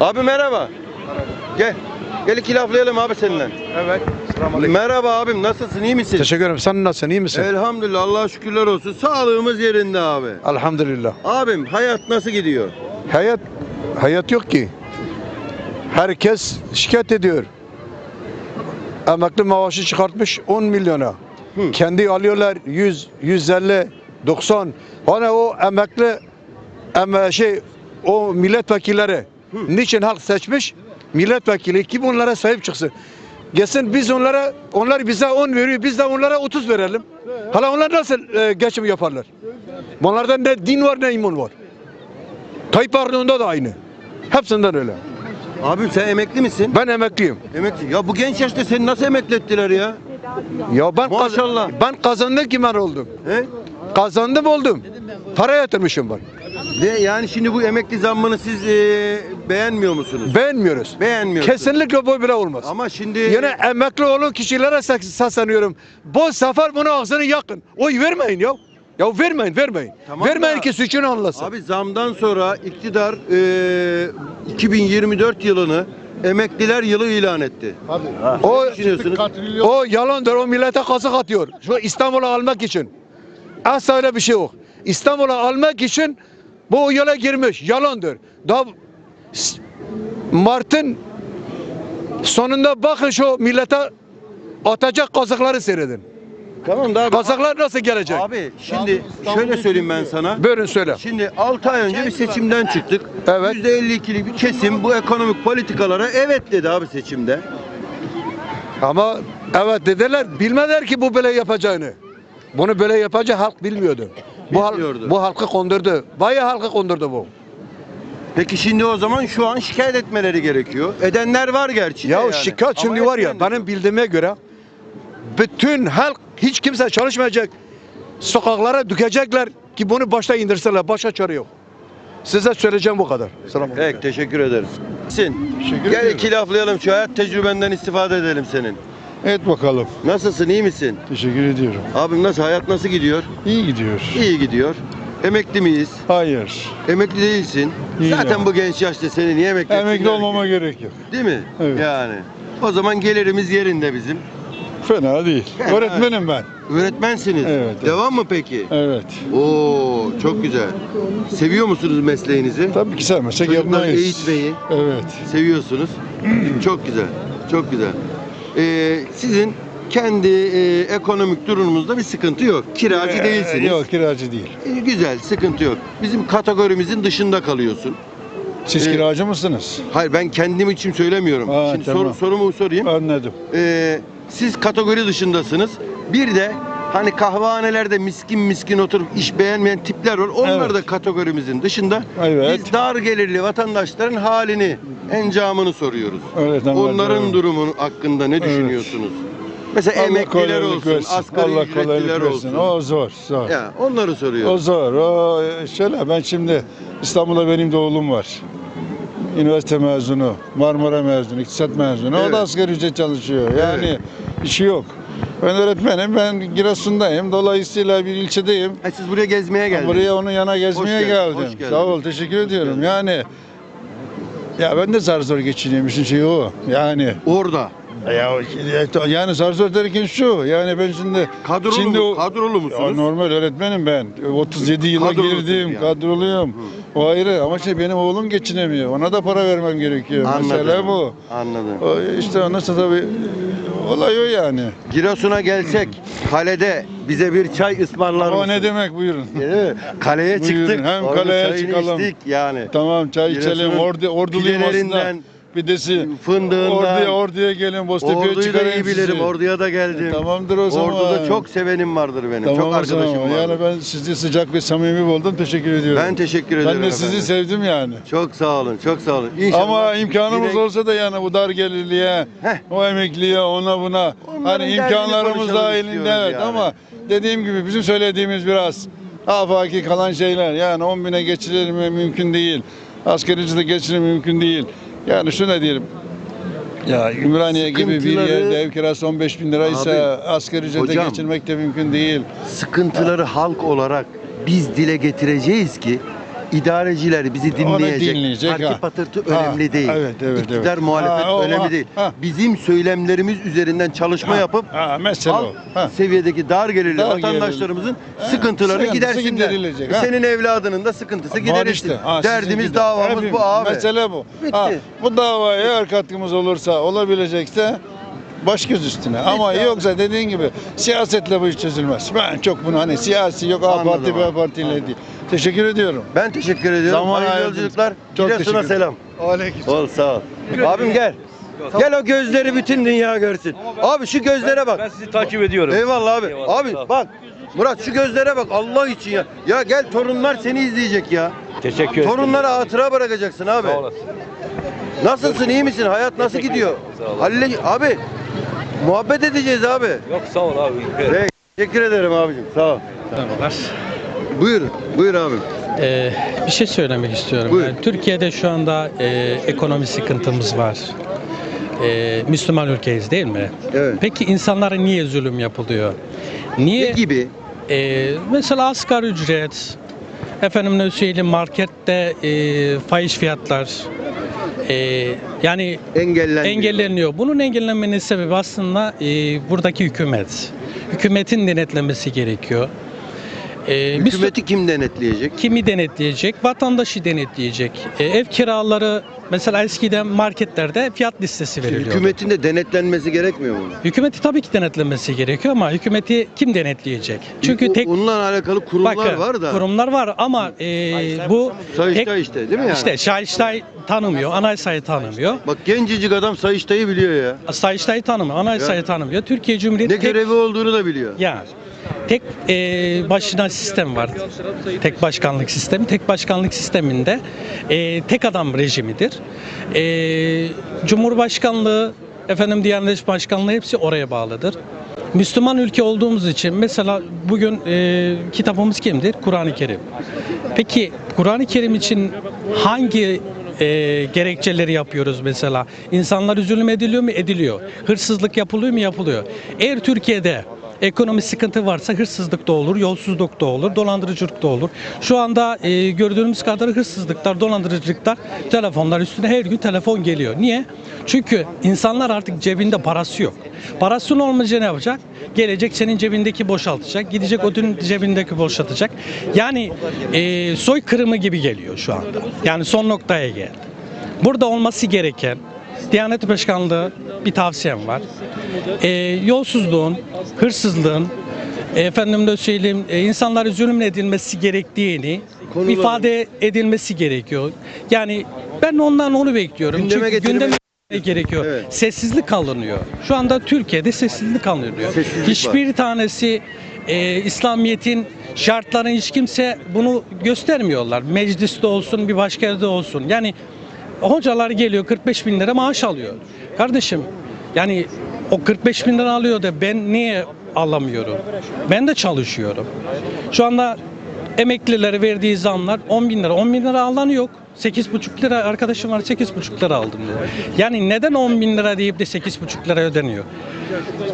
Abi merhaba. Gel. Gel iki laflayalım abi seninle. Evet. Merhaba abim nasılsın iyi misin? Teşekkür ederim. Sen nasılsın? iyi misin? Elhamdülillah Allah'a şükürler olsun. Sağlığımız yerinde abi. Elhamdülillah. Abim hayat nasıl gidiyor? Hayat hayat yok ki. Herkes şikayet ediyor. Emekli maaşı çıkartmış 10 milyona. Hı. Kendi alıyorlar 100, 150, 90. Hani o emekli em, şey o milletvekilleri niçin halk seçmiş? Milletvekili kim onlara sahip çıksın? Gelsin biz onlara onlar bize 10 veriyor biz de onlara 30 verelim. Hala onlar nasıl e, geçim yaparlar? Bunlarda ne din var ne iman var. Tayyip Erdoğan'da da aynı. Hepsinden öyle. Abim sen emekli misin? Ben emekliyim. Emekli. Ya bu genç yaşta seni nasıl emekli ettiler ya? Ya ben Maşallah. ben kazandım ki ben oldum. He? Kazandım oldum. Para yatırmışım ben. Ve yani şimdi bu emekli zammını siz e, beğenmiyor musunuz? Beğenmiyoruz. Beğenmiyorsunuz. Kesinlikle bu bile olmaz. Ama şimdi Yine emekli olan kişilere ses- sesleniyorum. Bu sefer bunu ağzını yakın. Oy vermeyin ya. Ya vermeyin, vermeyin. Tamam vermeyin da- ki suçunu anlasın. Abi zamdan sonra iktidar e, 2024 yılını emekliler yılı ilan etti. o, Ne düşünüyorsunuz? o yalandır. O millete kazık atıyor. Şu İstanbul'u almak için. Asla öyle bir şey yok. İstanbul'u almak için bu yola girmiş. Yalandır. Daha Mart'ın sonunda bakın şu millete atacak kazıkları seyredin. Tamam da abi. Kazıklar nasıl gelecek? Abi şimdi şöyle söyleyeyim ben sana. Buyurun söyle. Şimdi 6 ay önce bir seçimden çıktık. Evet. %52'lik bir kesim bu ekonomik politikalara evet dedi abi seçimde. Ama evet dediler bilmediler ki bu böyle yapacağını. Bunu böyle yapacak halk bilmiyordu. Bu, hal- Bilmiyordu. bu halkı kondurdu. Bayağı halkı kondurdu bu. Peki şimdi o zaman şu an şikayet etmeleri gerekiyor. Edenler var gerçi. de Ya yani. şikayet Ama şimdi var ya etmeyen de benim bildiğime göre bütün halk hiç kimse çalışmayacak. Sokaklara dökecekler ki bunu başta indirseler. Başka çare yok. Size söyleyeceğim bu kadar. Selam. Peki teşekkür ederim. Sin. Gel iki laflayalım şu hayat tecrübenden istifade edelim senin. Evet bakalım. Nasılsın iyi misin? Teşekkür ediyorum. Abim nasıl hayat nasıl gidiyor? İyi gidiyor. İyi gidiyor. Emekli miyiz? Hayır. Emekli değilsin. İyi Zaten bu genç yaşta seni niye emekli Emekli etsinler ki? olmama gerek yok. Değil mi? Evet. Yani. O zaman gelirimiz yerinde bizim. Fena değil. Öğretmenim ben. Öğretmensiniz. Evet, evet. Devam mı peki? Evet. Oo çok güzel. Seviyor musunuz mesleğinizi? Tabii ki sevmesek Çocukları yapmayız. eğitmeyi Evet. seviyorsunuz. çok güzel. Çok güzel. Ee, sizin kendi e, ekonomik durumunuzda bir sıkıntı yok. Kiracı Ee, değilsiniz. Yok kiracı değil. Ee, güzel, sıkıntı yok. Bizim kategorimizin dışında kalıyorsun. Siz Ee, kiracı mısınız? Hayır ben kendim için söylemiyorum. Ha, Şimdi tamam. sor- sorumu sorayım. Anladım. Ee, siz kategori dışındasınız. Bir de hani kahvehanelerde miskin miskin oturup iş beğenmeyen tipler var. Onlar Evet. da kategorimizin dışında. Evet. Biz dar gelirli vatandaşların halini, encamını soruyoruz. Anladım. Onların durumu hakkında ne düşünüyorsunuz? Mesela Allah emekliler kolaylık olsun, versin. asgari Allah ücretliler kolaylık versin. olsun. O zor, zor. Ya onları soruyorum. O zor. O şöyle ben şimdi İstanbul'da benim de oğlum var. Üniversite mezunu, Marmara mezunu, iktisat mezunu. Evet. O da asgari ücret çalışıyor. Yani işi yok. Ben öğretmenim, ben Giresun'dayım. Dolayısıyla bir ilçedeyim. Ha, siz buraya gezmeye geldiniz. Buraya onun yana gezmeye Hoş geldin, geldim. hoş geldin. Sağ ol, teşekkür ediyorum. Yani ya ben de zar zor geçiniyorum. İşin şeyi o. Yani Orada. Ya yani zar zor derken şu. Yani ben şimdi Kadrolu, şimdi mu, o- kadrolu ya musunuz? normal öğretmenim ben. 37 yıla Kadrolusun girdim, yani. kadroluyum. O ayrı ama şey benim oğlum geçinemiyor. Ona da para vermem gerekiyor. Mesele bu. Anladım. O işte nasıl tabii olay o yani. Giresun'a gelsek kalede bize bir çay ısmarlar O mısın? ne demek buyurun. Kaleye Buyurun, çıktık. hem orada kaleye çıkalım. içtik yani. Tamam çay içelim. Ordu, orduluyum aslında. Pidesi. fındığından. Orduya, orduya gelin. Boztepe'ye Ordu'yu da çıkarayım iyi bilirim. sizi. Ordu'ya da geldim. E, tamamdır o zaman. Ordu'da çok sevenim vardır benim. Tamam çok arkadaşım vardır. Yani ben sizi sıcak ve samimi buldum. Teşekkür ediyorum. Ben teşekkür ederim Ben de sizi efendim. sevdim yani. Çok sağ olun. Çok sağ olun. İnşallah Ama imkanımız yine- olsa da yani bu dar gelirliğe, Heh. o emekliye, ona buna. Onların hani imkanlarımız dahilinde evet yani. ama dediğim gibi bizim söylediğimiz biraz afaki kalan şeyler. Yani 10 bine geçirilir mi mümkün değil. Asgari ücrete geçirilir mi mümkün değil. Yani şunu diyelim. Ya Ümraniye gibi bir Sıkıntıları- yerde ev kirası 15 bin liraysa Abi, asgari ücrete hocam. geçirmek de mümkün değil. sıkıntıları halk olarak biz dile getireceğiz ki idareciler bizi dinleyecek. dinleyecek, Parti ha. patırtı önemli değil. evet, evet, İktidar evet. muhalefet Ha, o, önemli ha, değil. ha. Bizim söylemlerimiz üzerinden çalışma Ha, yapıp ha, mesele alt o. Ha. seviyedeki dar gelirli Dar vatandaşlarımızın Ha, sıkıntılarını sıkıntısı gidersinler. giderilecek, ha. Senin evladının da sıkıntısı Var giderilsin. işte. Ha, sizin Derdimiz gibi. davamız Hepimiz- bu abi. Mesele bu. Bitti. Ha, bu davaya eğer katkımız olursa, olabilecekse baş göz üstüne. Ama yoksa dediğin gibi siyasetle bu iş çözülmez. Ben çok bunu hani siyasi yok A Anladım parti B abi. partiyle değil. Teşekkür ediyorum. Ben teşekkür ediyorum. Zaman Hayırlı ayırdınız. yolculuklar. Çok Giresun'a teşekkür selam. Aleyküm. Ol sağ ol. Abim gel. Gel o gözleri bütün dünya görsün. Abi şu gözlere bak. Ben sizi takip ediyorum. Eyvallah abi. Eyvallah, Abi sağ ol. bak. Murat şu gözlere bak Allah için ya. Ya gel torunlar seni izleyecek ya. Teşekkür ederim. Torunlara hatıra bırakacaksın abi. Sağ olasın. Nasılsın iyi misin? Hayat nasıl gidiyor? sağ ol. Halle abi. Muhabbet edeceğiz abi. Yok sağ ol abi. Peki, Teşekkür ederim abicim. Sağ ol. Merhabalar. Buyur. Buyur abim. Ee, bir şey söylemek istiyorum. Buyurun. Yani Türkiye'de şu anda e, ekonomi sıkıntımız var. E, Müslüman ülkeyiz değil mi? Evet. Peki insanlara niye zulüm yapılıyor? Niye? Ne gibi? E, mesela asgari ücret, efendim ne söyleyeyim markette e, fahiş fiyatlar, e, yani Engelleniyor. engelleniyor. Bunun engellenmenin sebebi aslında e, buradaki hükümet. Hükümetin denetlemesi gerekiyor. E, Hükümeti kim denetleyecek? Kimi denetleyecek? Vatandaşı denetleyecek. E, ev kiraları mesela eskiden marketlerde fiyat listesi veriliyordu. Hükümetin de denetlenmesi gerekmiyor mu? Hükümeti tabii ki denetlemesi gerekiyor ama hükümeti kim denetleyecek? Çünkü tek Onunla alakalı kurumlar bakın, var da. kurumlar var ama e, bu Sayıştay tek- işte değil mi yani? işte Sayıştay tanımıyor, Anayasayı tanımıyor. Bak gencecik adam Sayıştay'ı biliyor ya. Sayıştay'ı tanımıyor, Anayasayı Ya. tanımıyor. Türkiye Cumhuriyeti Ne tek- görevi olduğunu da biliyor. Ya tek e, başına sistem var. Tek başkanlık sistemi. Tek başkanlık sisteminde e, tek adam rejimidir. E, Cumhurbaşkanlığı, efendim Diyanet Başkanlığı hepsi oraya bağlıdır. Müslüman ülke olduğumuz için mesela bugün e, kitabımız kimdir? Kur'an-ı Kerim. Peki Kur'an-ı Kerim için hangi e, gerekçeleri yapıyoruz mesela? İnsanlar zulüm ediliyor mu? Ediliyor. Hırsızlık yapılıyor mu? Yapılıyor. Eğer Türkiye'de ekonomi sıkıntı varsa hırsızlık da olur, yolsuzluk da olur, dolandırıcılık da olur. Şu anda e, gördüğümüz kadar hırsızlıklar, dolandırıcılıklar telefonlar üstüne her gün telefon geliyor. Niye? Çünkü insanlar artık cebinde parası yok. Parasının olmayınca ne yapacak? Gelecek senin cebindeki boşaltacak, gidecek ödünün cebindeki boşaltacak. Yani e, soykırımı gibi geliyor şu anda. Yani son noktaya geldi. Burada olması gereken Diyanet Başkanlığı bir tavsiyem var. E, yolsuzluğun, hırsızlığın, efendim de söyleyeyim, e, insanlara zulüm edilmesi gerektiğini Konuları- ifade edilmesi gerekiyor. Yani ben ondan onu bekliyorum. Gündeme Çünkü getirmek- gündeme gerekiyor. Evet. Sessizlik alınıyor. Şu anda Türkiye'de sessizlik alınıyor. Sessizlik Hiçbir tanesi e, İslamiyet'in şartlarını hiç kimse bunu göstermiyorlar. Mecliste olsun, bir başka yerde olsun. Yani hocalar geliyor 45 bin lira maaş alıyor. Kardeşim yani o 45 bin lira alıyor da ben niye alamıyorum? Ben de çalışıyorum. Şu anda emeklilere verdiği zamlar 10 bin lira. 10 bin lira alan yok. 8,5 lira arkadaşım var 8,5 lira aldım diyor. Yani neden 10 bin lira deyip de 8,5 lira ödeniyor?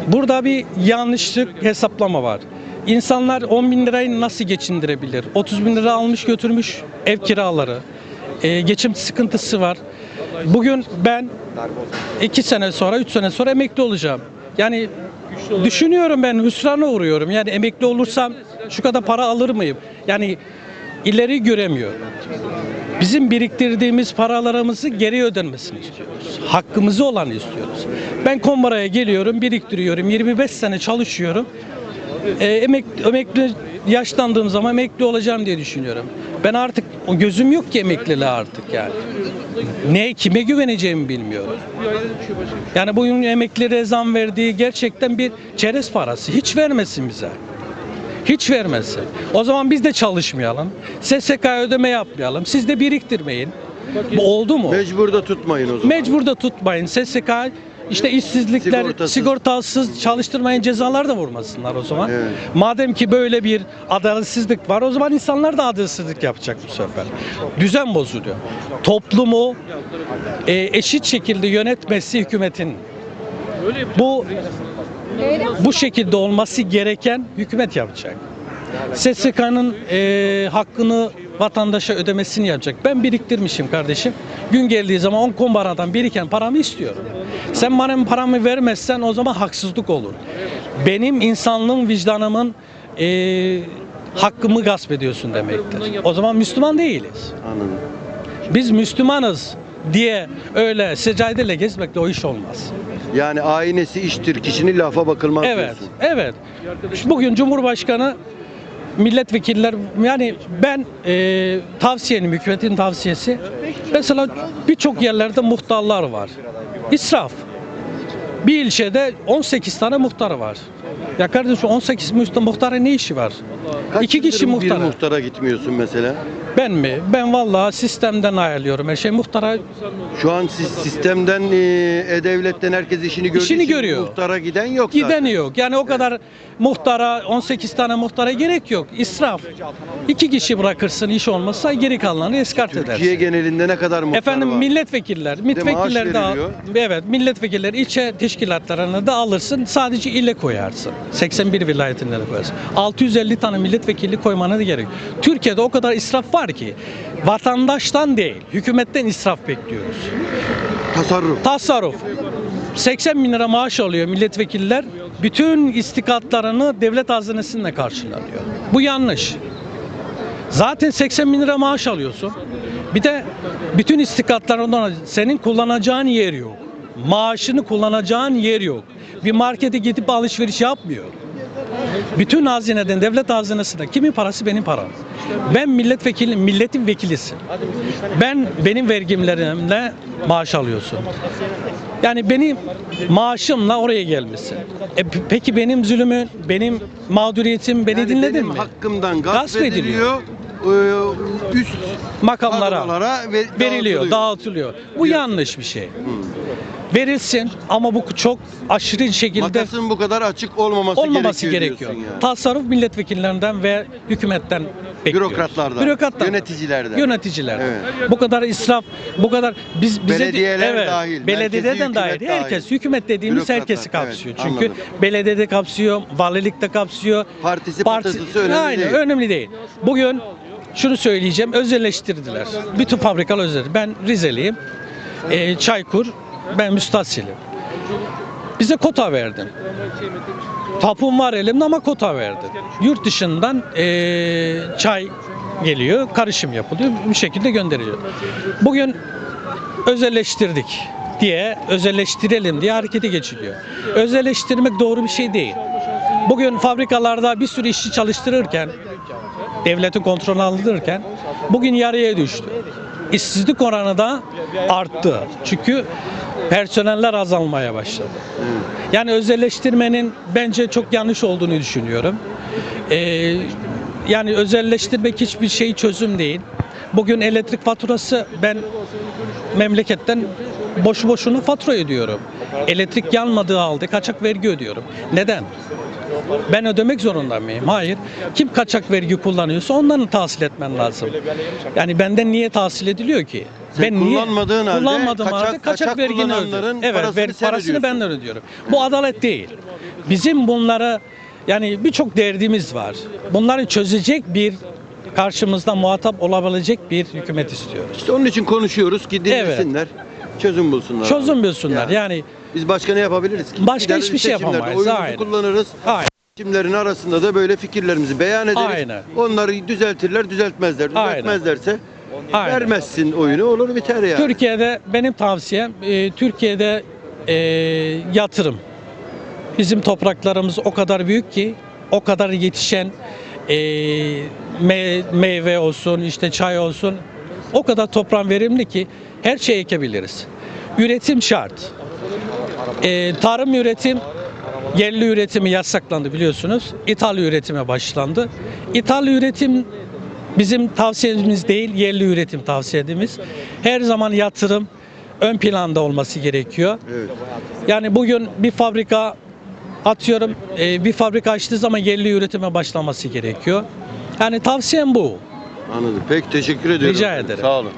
Burada bir yanlışlık hesaplama var. İnsanlar 10 bin lirayı nasıl geçindirebilir? 30 bin lira almış götürmüş ev kiraları. Ee, geçim sıkıntısı var. Bugün ben 2 sene sonra 3 sene sonra emekli olacağım. Yani düşünüyorum ben hüsrana uğruyorum. Yani emekli olursam şu kadar para alır mıyım? Yani ileri göremiyorum. Bizim biriktirdiğimiz paralarımızı geri ödenmesini istiyoruz. Hakkımızı olanı istiyoruz. Ben Kombara'ya geliyorum, biriktiriyorum. 25 sene çalışıyorum. Ee, emek, emekli yaşlandığım zaman emekli olacağım diye düşünüyorum. Ben artık o gözüm yok ki emekliliğe artık yani. Ne kime güveneceğimi bilmiyorum. Yani bugün emeklilere zam verdiği gerçekten bir çerez parası. Hiç vermesin bize. Hiç vermesin. O zaman biz de çalışmayalım. SSK ödeme yapmayalım. Siz de biriktirmeyin. Bu oldu mu? Mecbur da tutmayın o zaman. Mecbur da tutmayın. SSK işte işsizlikler, Sigortasız. sigortasız çalıştırmayın cezalar da vurmasınlar o zaman. Evet. Madem ki böyle bir adaletsizlik var o zaman insanlar da adaletsizlik yapacak bu sefer. Düzen bozuluyor. Toplumu e, eşit şekilde yönetmesi hükümetin. Bu bu şekilde olması gereken hükümet yapacak. SSK'nın e, hakkını vatandaşa ödemesini yapacak. Ben biriktirmişim kardeşim. Gün geldiği zaman 10 kumbaradan biriken paramı istiyorum. Sen bana paramı vermezsen o zaman haksızlık olur. Benim insanlığım, vicdanımın eee, hakkımı gasp ediyorsun demektir. O zaman Müslüman değiliz. Anladım. Biz Müslümanız diye öyle seccadeyle gezmekle o iş olmaz. Yani aynesi iştir, kişinin lafa bakılmaz Evet, diyorsun. evet. Bugün Cumhurbaşkanı milletvekiller yani ben e, tavsiyenim hükümetin tavsiyesi mesela birçok yerlerde muhtarlar var. İsraf. Bir ilçede 18 tane muhtar var. Ya kardeşim 18 muhtar, muhtara ne işi var? Kaç İki kişi yıldır bir muhtara. muhtara gitmiyorsun mesela? Ben mi? Ben vallahi sistemden ayarlıyorum her şey. Muhtara Şu an siz sistemden, e, e-devletten herkes işini gördüğü İşini görüyor. muhtara giden yok Giden zaten. yok. Yani o kadar muhtara 18 tane muhtara gerek yok. İsraf. İki kişi bırakırsın iş olmazsa geri kalanını eskart Türkiye edersin. genelinde ne kadar muhtar Efendim var? milletvekiller, milletvekiller de al- veriliyor. evet milletvekiller ilçe teşkilatlarını da alırsın sadece ile koyarsın. 81 vilayetinde de koyarsın. 650 tane milletvekili koymana da gerek. Türkiye'de o kadar israf var ki vatandaştan değil hükümetten israf bekliyoruz. Tasarruf. Tasarruf. 80 bin lira maaş alıyor milletvekiller. Bütün istikatlarını devlet hazinesinden karşılanıyor. Bu yanlış. Zaten 80 bin lira maaş alıyorsun. Bir de bütün istikatlarından senin kullanacağın yer yok. Maaşını kullanacağın yer yok. Bir markete gidip alışveriş yapmıyor. Bütün hazineden, devlet hazinesine kimin parası benim param. Ben milletvekili, milletin vekilisin. Ben benim vergimlerimle maaş alıyorsun. Yani benim maaşımla oraya gelmişsin. E, peki benim zulümün, benim mağduriyetim beni Yani dinledin benim mi? hakkımdan gasp, Gasp ediliyor. ediliyor. e, üst Makamlara veriliyor, dağıtılıyor. Bu Diyor. yanlış bir şey. Verilsin ama bu çok aşırı şekilde Makasın bu kadar açık olmaması, olmaması gerekiyor. gerekiyor. yani. Tasarruf milletvekillerinden ve hükümetten bekliyoruz. Bürokratlardan, Bürokratlardan. yöneticilerden. Yöneticilerden. Evet. Bu kadar israf, bu kadar biz bize Belediyeler evet, dahil, belediyeden dahil, dahil. herkes hükümet dediğimiz herkesi kapsıyor. evet, Çünkü anladım. belediyede kapsıyor, valilikte kapsıyor. Partisi, patatesi önemli Aynen, değil. önemli değil. Bugün şunu söyleyeceğim, özelleştirdiler. Bütün fabrikalar özel. Ben Rizeliyim. Ee, Çaykur, ben müstahsilim. Bize kota verdin. Tapum var elimde ama kota verdin. Yurt dışından eee, çay geliyor, karışım yapılıyor, bir şekilde gönderiliyor. Bugün özelleştirdik diye, özelleştirelim diye harekete geçiliyor. Özelleştirmek doğru bir şey değil. Bugün fabrikalarda bir sürü işçi çalıştırırken, devletin kontrolü alınırken bugün yarıya düştü. İşsizlik oranı da arttı. Çünkü personeller azalmaya başladı. Yani özelleştirmenin bence çok yanlış olduğunu düşünüyorum. Ee, yani özelleştirmek hiçbir şey çözüm değil. Bugün elektrik faturası ben memleketten boşu boşuna fatura ödüyorum. Elektrik yanmadığı halde kaçak vergi ödüyorum. Neden? Ben ödemek zorunda mıyım? Hayır. Kim kaçak vergi kullanıyorsa ondan tahsil etmen lazım. Yani benden niye tahsil ediliyor ki? Sen kullanmadığın halde kullanmadığım kaçak- halde kaçak, kaçak vergini ödüyorum. Evet, parasını ver- parasını benden ödüyorum. Bu adalet değil. Bizim bunlara yani birçok derdimiz var. Bunları çözecek bir karşımızda muhatap olabilecek bir hükümet istiyoruz. İşte onun için konuşuyoruz ki dinlesinler, çözüm bulsunlar. Çözüm bulsunlar. Yani. Yani Biz başka ne yapabiliriz ki? Başka Gideriz hiçbir şey yapamayız, aynen. kullanırız. Aynen. Seçimlerin arasında da böyle fikirlerimizi beyan ederiz. Aynen. Onları düzeltirler, düzeltmezler. Düzeltmezlerse Aynen. vermezsin oyunu olur biter yani. Türkiye'de benim tavsiyem e, Türkiye'de e, yatırım. Bizim topraklarımız o kadar büyük ki o kadar yetişen e, me- meyve olsun işte çay olsun o kadar toprağın verimli ki her şey ekebiliriz. Üretim şart. E, tarım üretim yerli üretimi yasaklandı biliyorsunuz. İthal üretime başlandı. İthal üretim bizim tavsiyemiz değil, yerli üretim tavsiyemiz. Her zaman yatırım ön planda olması gerekiyor. Evet. Yani bugün bir fabrika atıyorum e, bir fabrika açtığı zaman yerli üretime başlaması gerekiyor. Yani tavsiyem bu. Anladım. Peki teşekkür ediyorum. Rica ederim. Sağ olun.